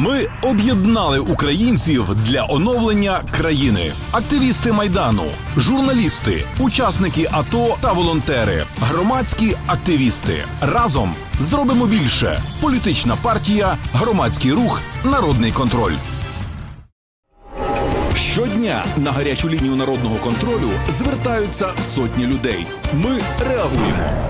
Ми об'єднали українців для оновлення країни. Активісти майдану, журналісти, учасники АТО та волонтери, громадські активісти. Разом зробимо більше. Політична партія, громадський рух, народний контроль. Щодня на гарячу лінію народного контролю звертаються сотні людей. Ми реагуємо.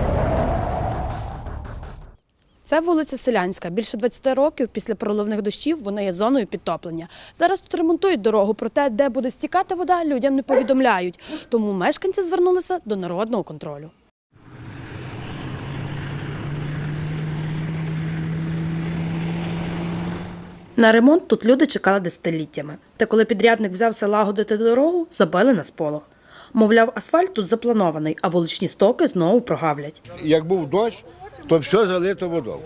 Це вулиця Селянська. Більше 20 років після проливних дощів вона є зоною підтоплення. Зараз тут ремонтують дорогу, проте де буде стікати вода, людям не повідомляють. Тому мешканці звернулися до народного контролю. На ремонт тут люди чекали десятиліттями. Та коли підрядник взявся лагодити дорогу, забили на сполох. Мовляв, асфальт тут запланований, а вуличні стоки знову прогавлять. Як був дощ, то все залито водою.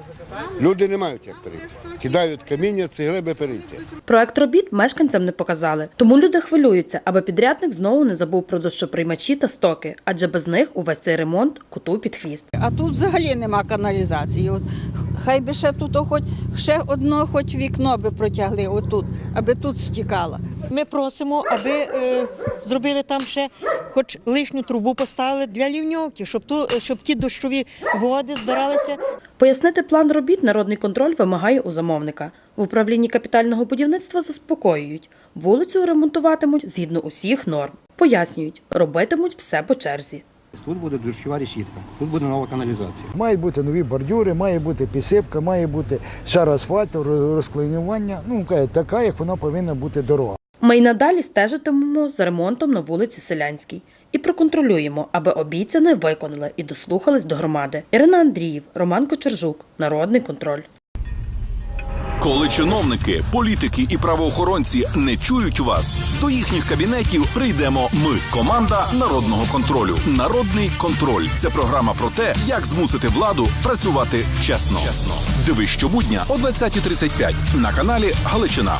Люди не мають як перейти. Кидають каміння, цегли би перейти. Проект робіт мешканцям не показали, тому люди хвилюються, аби підрядник знову не забув про дощоприймачі та стоки, адже без них увесь цей ремонт куту під хвіст. А тут взагалі нема каналізації. От хай би ще тут хоч ще одно, хоч вікно би протягли отут, аби тут стікало. Ми просимо, аби е, зробили там ще хоч лишню трубу поставили для лівньовки, щоб ту, щоб ті дощові води збиралися. Пояснити план робіт народний контроль вимагає у замовника. В управлінні капітального будівництва заспокоюють. Вулицю ремонтуватимуть згідно усіх норм. Пояснюють, робитимуть все по черзі. Тут буде дощова решітка, тут буде нова каналізація. Мають бути нові бордюри, має бути підсипка, має бути шар асфальту, роз- розклинювання. Ну, каже, така, як вона повинна бути дорога. Ми й надалі стежитимемо за ремонтом на вулиці Селянській і проконтролюємо, аби обіцяне виконали і дослухались до громади. Ірина Андріїв, Роман Кочержук, Народний контроль. Коли чиновники, політики і правоохоронці не чують вас, до їхніх кабінетів прийдемо ми, команда народного контролю. Народний контроль це програма про те, як змусити владу працювати чесно. Чесно. Диви щобудня о 20.35 на каналі Галичина.